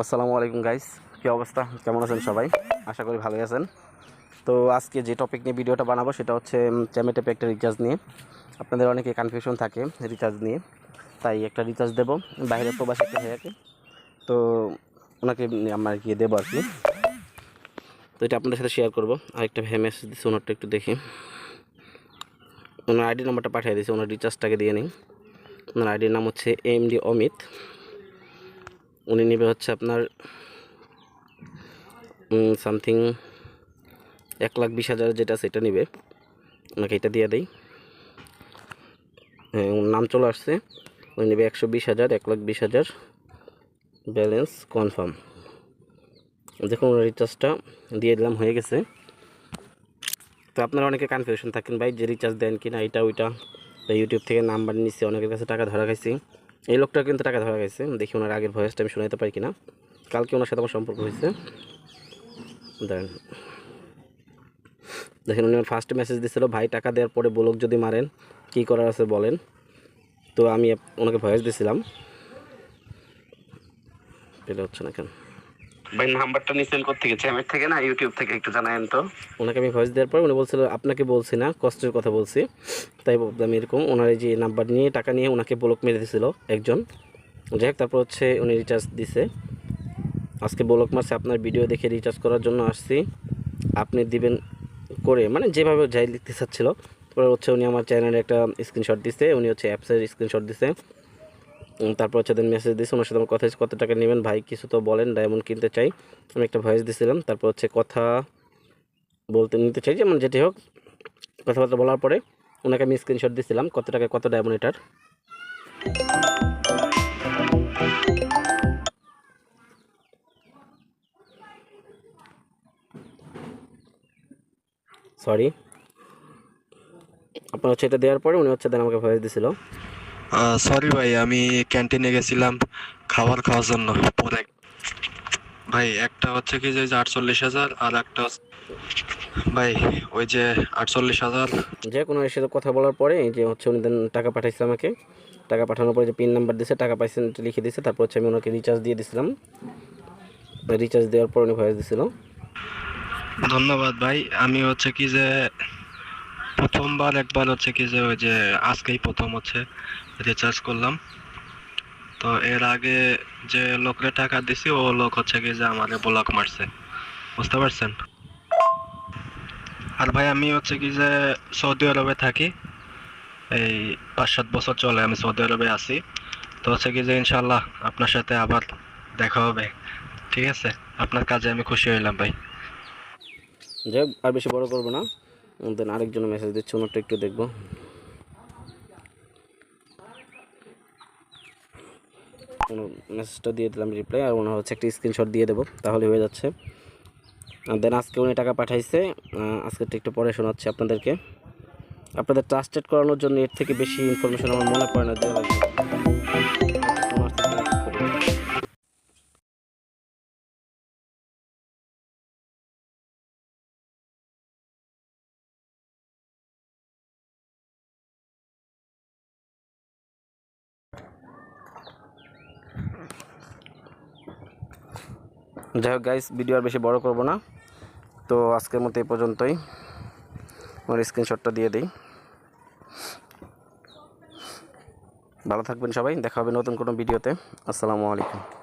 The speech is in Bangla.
আসসালামু আলাইকুম গাইস কী অবস্থা? কেমন আছেন সবাই? আশা করি ভালোই আছেন। তো আজকে যে টপিক নিয়ে ভিডিওটা বানাবো, সেটা হচ্ছে চ্যামে টেপে একটা রিচার্জ নিয়ে। আপনাদের অনেকে কনফিউশন থাকে রিচার্জ নিয়ে। তাই একটা রিচার্জ দেবো। বাইরে প্রবাসী একটা ভাইয়াকে। তো ওনাকে আমার গিয়ে দেবো আর কি। তো এটা আপনাদের সাথে শেয়ার করব। আরেকটা ভাই মেসেজ দিচ্ছে ওনারটা একটু দেখি। ওনার আইডি নাম্বারটা পাঠিয়ে দিয়েছে। ওনার রিচার্জটাকে দিয়ে নিই ওনার আইডির নাম হচ্ছে এম ডি অমিত উনি নেবে হচ্ছে আপনার সামথিং এক লাখ বিশ হাজার যেটা সেটা নেবে। ওনাকে এটা দিয়ে দেই। হ্যাঁ নাম চলে আসছে। উনি নেবে একশো বিশ হাজার, এক লাখ বিশ হাজার। Balance confirm. দেখুন ওনার রিচার্জটা দিয়ে দিলাম, হয়ে গেছে। তো আপনারা অনেকে কনফিউশন থাকেন, ভাই যে রিচার্জ দেন কি না এটা, ওইটা। ইউটিউব থেকে নাম্বার নিচ্ছি অনেকের কাছে টাকা ধরা খাইছি। এই লোকটা কিন্তু টাকা ধরা গেছে। দেখি ওনার আগের ভয়েসটা আমি শোনাতে পারি কিনা। কালকে ওনার সাথে আমার সম্পর্ক হয়েছে। দেন দেখেন উনি ফার্স্ট মেসেজ দিছিল, ভাই, টাকা দেওয়ার পরে বলক যদি মারেন, কি করার আছে বলেন। তো আমি ওনাকে ভয়েস দিয়েছিলাম এটা হচ্ছে না কেন? ভাই নাম্বারটা নিছেন থেকে চ্যামের থেকে না ইউটিউব থেকে একটু জানায়েন তো। ওনাকে আমি ভয়েস দেওয়ার পর উনি বলছিল, আপনাকে বলছি না, কষ্টের কথা বলছি। তাই বললাম এরকম ওনার এই যে নাম্বার নিয়ে, টাকা নিয়ে ওনাকে ব্লক মেরে দিয়েছিল একজন। যাই হোক, তারপর হচ্ছে উনি রিচার্জ দিছে। আজকে ব্লক মারছে, আপনার ভিডিও দেখে রিচার্জ করার জন্য আসছি। আপনি দিবেন করে মানে যেভাবে যাই লিখতে চাচ্ছিল। তারপর হচ্ছে উনি আমার চ্যানেলে একটা স্ক্রিনশট দিছে, উনি হচ্ছে অ্যাপসের স্ক্রিনশট দিছে। তারপর হচ্ছে দেন মেসেজ দিছে ওনার সাথে কথা কত টাকা নেবেন? ভাই, কিছু তো বলেন ডায়মন্ড কিনতে চাই। আমি একটা ভয়েস দিয়েছিলাম তারপর হচ্ছে কথা বলতে, নিতে চাই, যেমন যেটি হোক, কথাবার্তা বলার পরে ওনাকে আমি স্ক্রিনশট দিছিলাম, কত টাকা, কত ডায়মন্ড এটার। সরি আপনার হচ্ছে এটা দেওয়ার পরে উনি হচ্ছে দেন আমাকে ভয়েস দিছিল। সরি ভাই আমি ক্যান্টিনে গেছিলাম খাবার খাওয়ার জন্য। পরে ভাই একটা হচ্ছে কি যে আটচল্লিশ হাজার আর একটা ভাই ওই যে আটচল্লিশ হাজার। যে কোনো এর সাথে কথা বলার পরে যে হচ্ছে উনি দেন টাকা পাঠাইছে আমাকে। টাকা পাঠানোর পরে যে পিন নাম্বার দিছে টাকা পাইছেন লিখে দিয়েছে তারপর হচ্ছে আমি ওনাকে রিচার্জ দিয়ে দিছিলাম। রিচার্জ দেওয়ার পর উনি ভয়েস দিছিল। ধন্যবাদ ভাই আমি হচ্ছে কি যে প্রথমবার একবার হচ্ছে কি যে ওই যে আজকেই প্রথম হচ্ছে রিচার্জ করলাম। তো এর আগে যে লোকরে টাকা দিছি, ও লোক হচ্ছে কি যে আমাকে ব্লক মারছে। বুঝতে পারছেন? আর ভাই, আমি হচ্ছে কি যে সৌদি আরবে থাকি। এই পাঁচ সাত বছর চলে আমি সৌদি আরবে আছি। তো হচ্ছে কি যে ইনশাল্লাহ আপনার সাথে আবার দেখা হবে। ঠিক আছে? আপনার কাজে আমি খুশি হইলাম ভাই। যাই আর বেশি বড় করব না। দেন আরেকজন মেসেজ দিচ্ছে, ওনারটা একটু দেখব। মেসেজটা দিয়ে দিলাম রিপ্লাই আর ওনার হচ্ছে একটা স্ক্রিনশট দিয়ে দেবো, তাহলে হয়ে যাচ্ছে। দেন আজকে উনি টাকা পাঠাইছে আজকেরটা একটু পরে শোনাচ্ছি আপনাদেরকে। আপনাদের ট্রাস্টেড করানোর জন্য এর থেকে বেশি ইনফরমেশন আমার মনে পড়ে না দেওয়া লাগবে। যাই হোক গাইস ভিডিও আর বেশি বড় করব না। তো আজকের মতো এই পর্যন্তই। আমার স্ক্রিনশটটা দিয়ে দিই। ভালো থাকবেন সবাই। দেখা হবে নতুন কোনো ভিডিওতে আসসালামু আলাইকুম।